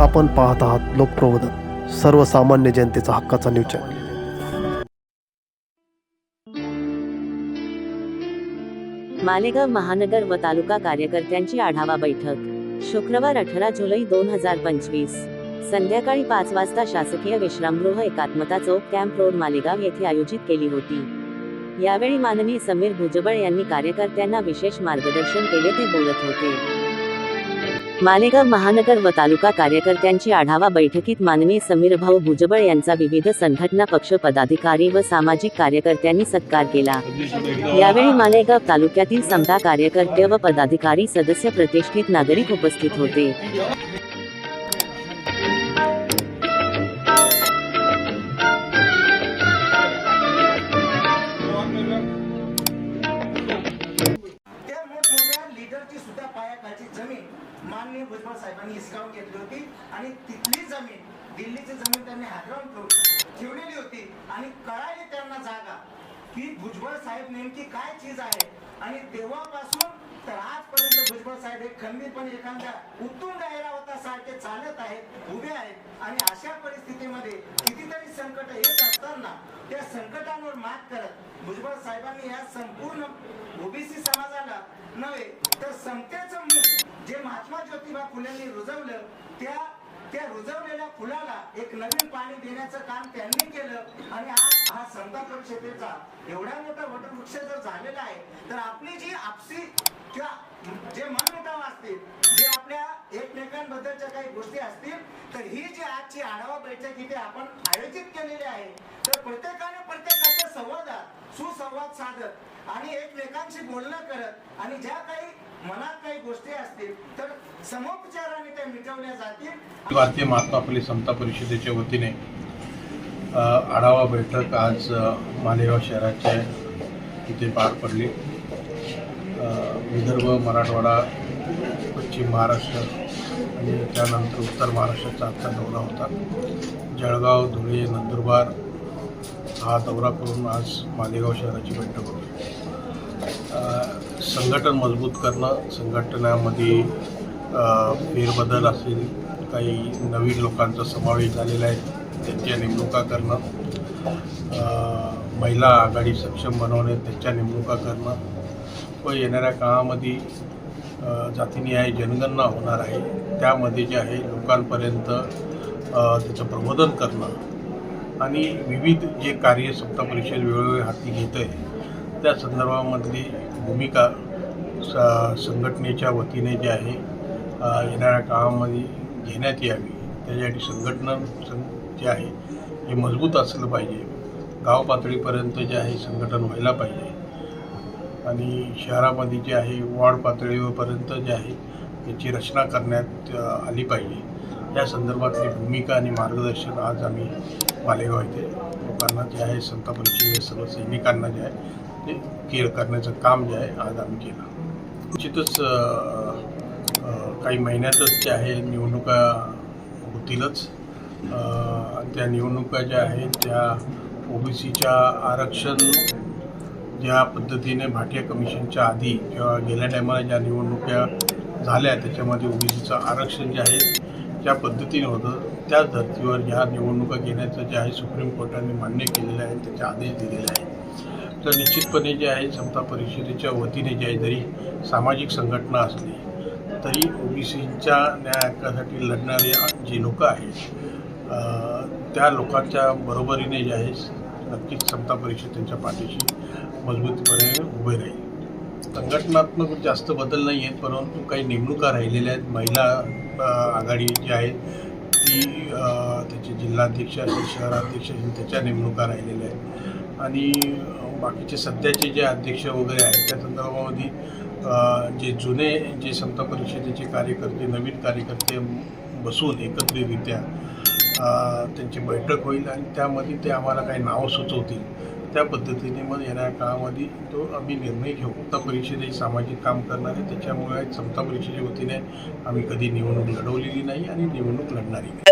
आपण पाहत आहात लोकप्रबोधन सर्वसामान्य जनतेचा हक्काचा न्यूज चॅनल मालेगाव महानगर व तालुका कार्यकर्त्यांची आढावा बैठक शुक्रवार अठरा जुलै दोन हजार पंचवीस. संध्याकाळी पाच वाजता शासकीय विश्रामगृह एकात्मता चौक कॅम्प रोड मालेगाव येथे आयोजित केली होती. यावेळी माननीय समीर भुजबळ यांनी कार्यकर्त्यांना विशेष मार्गदर्शन केले ते बोलत होते. मालेगाव महानगर व तालुका कार्यकर्त्यांची आढावा बैठकीत माननीय समीर भाऊ भुजबळ यांचा विविध संघटना पक्ष पदाधिकारी व सामाजिक कार्यकर्त्यांनी सत्कार केला. यावेळी मालेगाव तालुक्यातील समता कार्यकर्ते व पदाधिकारी सदस्य प्रतिष्ठित नागरिक उपस्थित होते. माननीय भुजबळ साहेबांनी हिसकावून घेतली होती आणि तिथली जमीन दिल्लीची जमीन त्यांनी हादरवून ठेवलेली होती आणि कळाली त्यांना जागा की भुजबळ साहेब नेमकी काय चीज आहे? आणि तेव्हापासून तर आजपर्यंत भुजबळ साहेब हे खंबीरपणे एखाद्या उत्तुंग ऐरावता सारखे चालत आहेत उभे आहेत आणि अशा परिस्थितीमध्ये कितीतरी संकट येत असताना त्या संकटांवर मात करत भुजबळ साहेबांनी या संपूर्ण ओबीसी समाजाला नव्हे तर समतेचं मुख जे महात्मा ज्योतिबा फुलेंनी रुजवलं त्या त्या रुजवलेल्या फुलाला एक नवीन पाणी देण्याचं काम त्यांनी केलं आणि आज हा समता परिषदेचा एवढा मोठा वटवृक्ष जर झालेला आहे तर आपली जी आपसी किंवा जे मनमुटाव असतील जे आपल्या एकमेकांबद्दलच्या काही गोष्टी असतील तर ही जी आजची आढावा बैठक इथे आपण आयोजित केलेली आहे तर प्रत्येकाने प्रत्येकाने संवादात सुसंवाद साधत आणि एकमेकांशी बोलणं करत आणि ज्या काही मनात काही गोष्टी असतील तर समोपचाराने त्या मिटवल्या जातील. भारतीय महात्मा फुले समता परिषदेच्या वतीने आढावा बैठक आज मालेगाव शहराच्या इथे पार पडली. विदर्भ मराठवाडा पश्चिम महाराष्ट्र आणि त्यानंतर उत्तर महाराष्ट्राचा आजचा दौरा होता. जळगाव धुळे नंदुरबार हा दौरा करून आज मालेगाव शहराची बैठक होती. संघटन मजबूत करणं संघटनामध्ये फेरबदल असेल काही नवीन लोकांचा समावेश झालेला आहे त्यांच्या नेमणुका करणं महिला आघाडी सक्षम बनवणे त्यांच्या नेमणुका करणं व येणाऱ्या काळामध्ये अ, जातीनिहाय जनगणना होणार आहे. त्यामध्ये जे आहे लोकांपर्यंत त्याचं प्रबोधन करणं आणि विविध जे कार्य सत्ता परिषद वेळोवेळी हाती घेत आहे त्या संदर्भामधली भूमिका स संघटनेच्या वतीने जे आहे येणाऱ्या काळामध्ये घेण्यात यावी. त्याच्यासाठी संघटना सं जे आहे हे मजबूत असलं पाहिजे. गाव पातळीपर्यंत जे आहे संघटन व्हायला पाहिजे. आणि शहरामध्ये जे आहे वॉर्ड पातळीवरपर्यंत जे आहे त्याची रचना करण्यात आली पाहिजे. या संदर्भातली भूमिका आणि मार्गदर्शन आज आम्ही मालेगाव इथे लोकांना जे आहे संत सर्व सैनिकांना जे आहे ते केअर करण्याचं काम जे आहे आज आम्ही केलं. निश्चितच काही महिन्यातच जे आहे निवडणुका होतीलच. त्या निवडणुका ज्या आहेत त्या ओबीसीच्या आरक्षण ज्या पद्धतीने भाटिया कमिशनच्या आधी किंवा गेल्या टायमाला ज्या निवडणुका झाल्या त्याच्यामध्ये ओबीसीचं आरक्षण जे आहे ज्या पद्धतीने होतं त्याच धर्तीवर ह्या निवडणुका घेण्याचं जे आहे सुप्रीम कोर्टाने मान्य केलेलं आहे त्याचे आदेश दिलेले आहेत. तर निश्चितपणे जे आहे समता परिषदेच्या वतीने जे आहे जरी सामाजिक संघटना असली तरी ओबीसीच्या न्याय हक्कासाठी लढणारे जे लोक आहेत त्या लोकांच्या बरोबरीने जे आहे नक्कीच समता परिषद त्यांच्या पाठीशी मजबूतपणे उभे राहील. संघटनात्मक जास्त बदल नाही आहेत परंतु काही नेमणुका राहिलेल्या आहेत. महिला आघाडी जी आहे ती त्याचे जिल्हाध्यक्ष असेल शहराध्यक्ष असेल त्याच्या नेमणुका राहिलेल्या आहेत. आणि बाकीचे सध्याचे जे अध्यक्ष वगैरे आहेत त्या संदर्भामध्ये जे जुने जे संत परिषदेचे कार्यकर्ते नवीन कार्यकर्ते बसून एकत्रितरित्या त्यांची बैठक होईल आणि त्यामध्ये ते आम्हाला काही नावं सुचवतील. त्या पद्धतीने मग येणाऱ्या काळामध्ये तो आम्ही निर्णय घेऊ. समता परिषद सामाजिक काम करणार आहे. त्याच्यामुळे समता परीक्षेच्या वतीने आम्ही कधी निवडणूक लढवलेली नाही आणि निवडणूक लढणारी नाही.